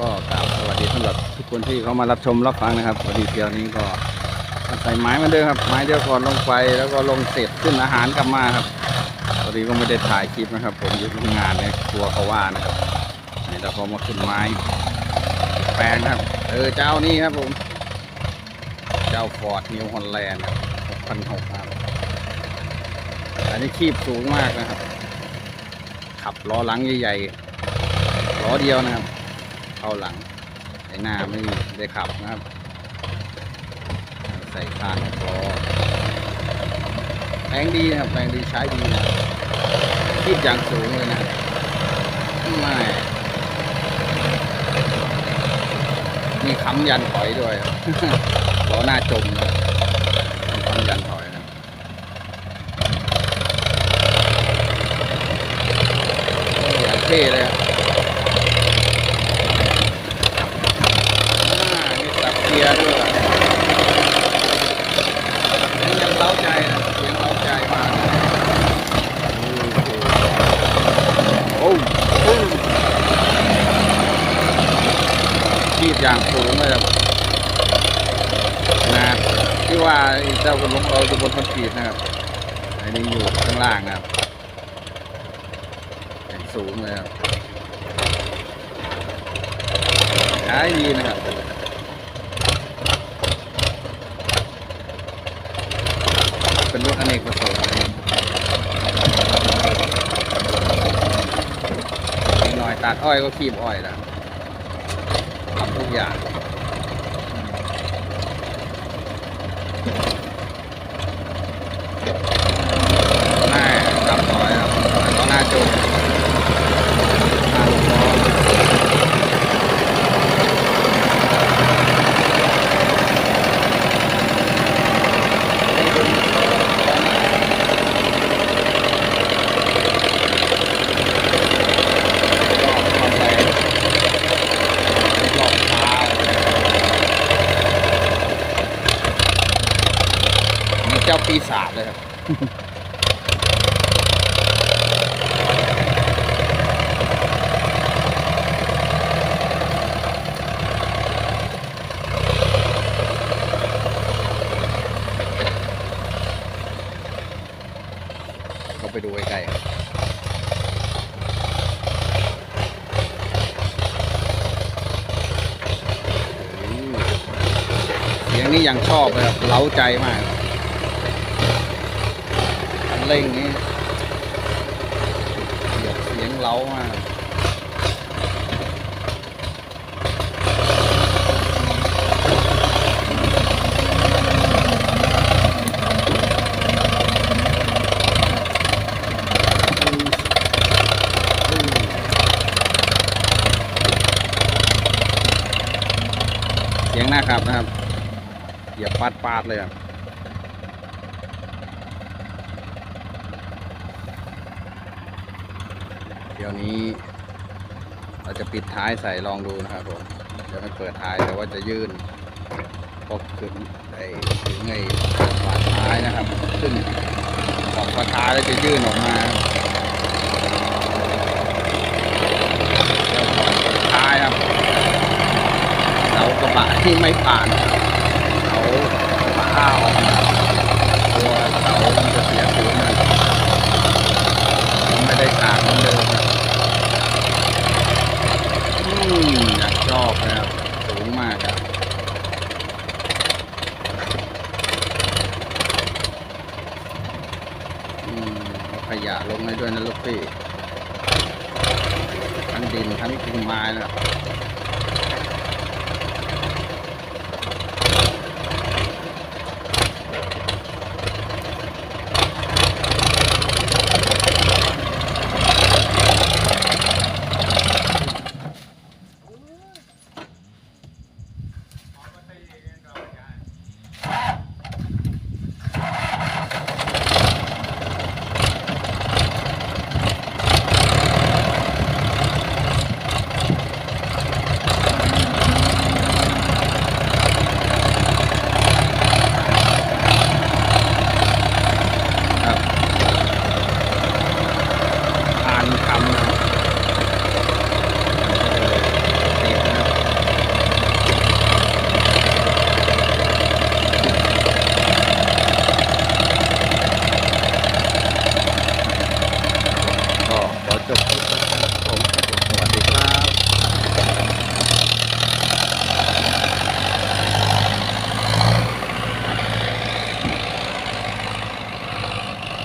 ก็กราบสวัสดีสำหรับทุกคนที่เข้ามารับชมรับฟังนะครับวันนี้เที่ยวนี้ก็ใส่ไม้มาเดิมครับ ไม้เดียวก่อนลงไปแล้วก็ลงเสร็จขึ้นอาหารกลับมาครับพอดีก็ไม่ได้ถ่ายคลิปนะครับ ผมอยู่ที่งานเนี่ยกลัวเขาว่านะครับนี่แล้วก็มาขึ้นไม้ แปลงครับ เออเจ้านี่ครับผม เจ้าฟอร์ดนิวฮอลแลนด์หกพันหกครับอันนี้คีบสูงมากนะครับ ขับล้อหลังใหญ่ๆล้อเดียวนะครับ เข้าหลังไอ้หน้าไม่ได้ขับนะครับ ใส่คานพอแปลงดีนะครับแรงดีใช้ดีนะคีบอย่างสูงเลยนะไม่มีค้ำยันถอยด้วยล้อหน้าจมเลยมีค้ำยันถอยนะอย่างเท่เลยอะ อ่ามี ตักียร์ด้วยเสียงยังเล้าใจนะเสียงเล้าใจมากโอ้โหโอ้โหขีดอย่างสูงเลยครับนะที่ว่าเจ้าคนลงเราอยู่บนคอนกรีตนะครับอันนี้อยู่ข้างล่างนะครับอย่สูงเลยครับขายดีนะครับ เนกประสงค์นิดหน่อยตัดอ้อยก็คีบอ้อยแล้วทำทุกอย่างหน้าดับถอยครับล้อหน้าจมหน้าลูกล้อรอบความแรงรอบเท้า นี่เจ้าปีศาจเลยครับ ก็ไปดูใกล้ๆครับเสียงนี้ยังชอบเลยครับ เล้าใจมาก เร่งนี้เสียงเสียงเล้ามากเสียงหน้าครับนะครับ เหยียบปาดปาดๆเลยครับเดี๋ ยวนี้ เราจะปิดท้ายใส่ลองดูนะครับผมจะไม่เปิดท้ายแต่ว่าจะยื่นพกขึ้นไอ้ถึงไอ้ฝาท้ายนะครับขึ้นของฝาท้ายแล้วจะยื่นออกมาเจ้าของฝาท้ายครับเสากระบะที่ไม่ผ่านเสาฝาออกมาตัวเสามันจะเสียศูนย์นะมันไม่ได้กางเหมือนเดิมนะอืมอยากชอบนะครับ สูงมากครับอืมเอาข ยะลงให้ด้วยนะลูกพี่ ทั้งดินทั้งกิ่งไม้นะ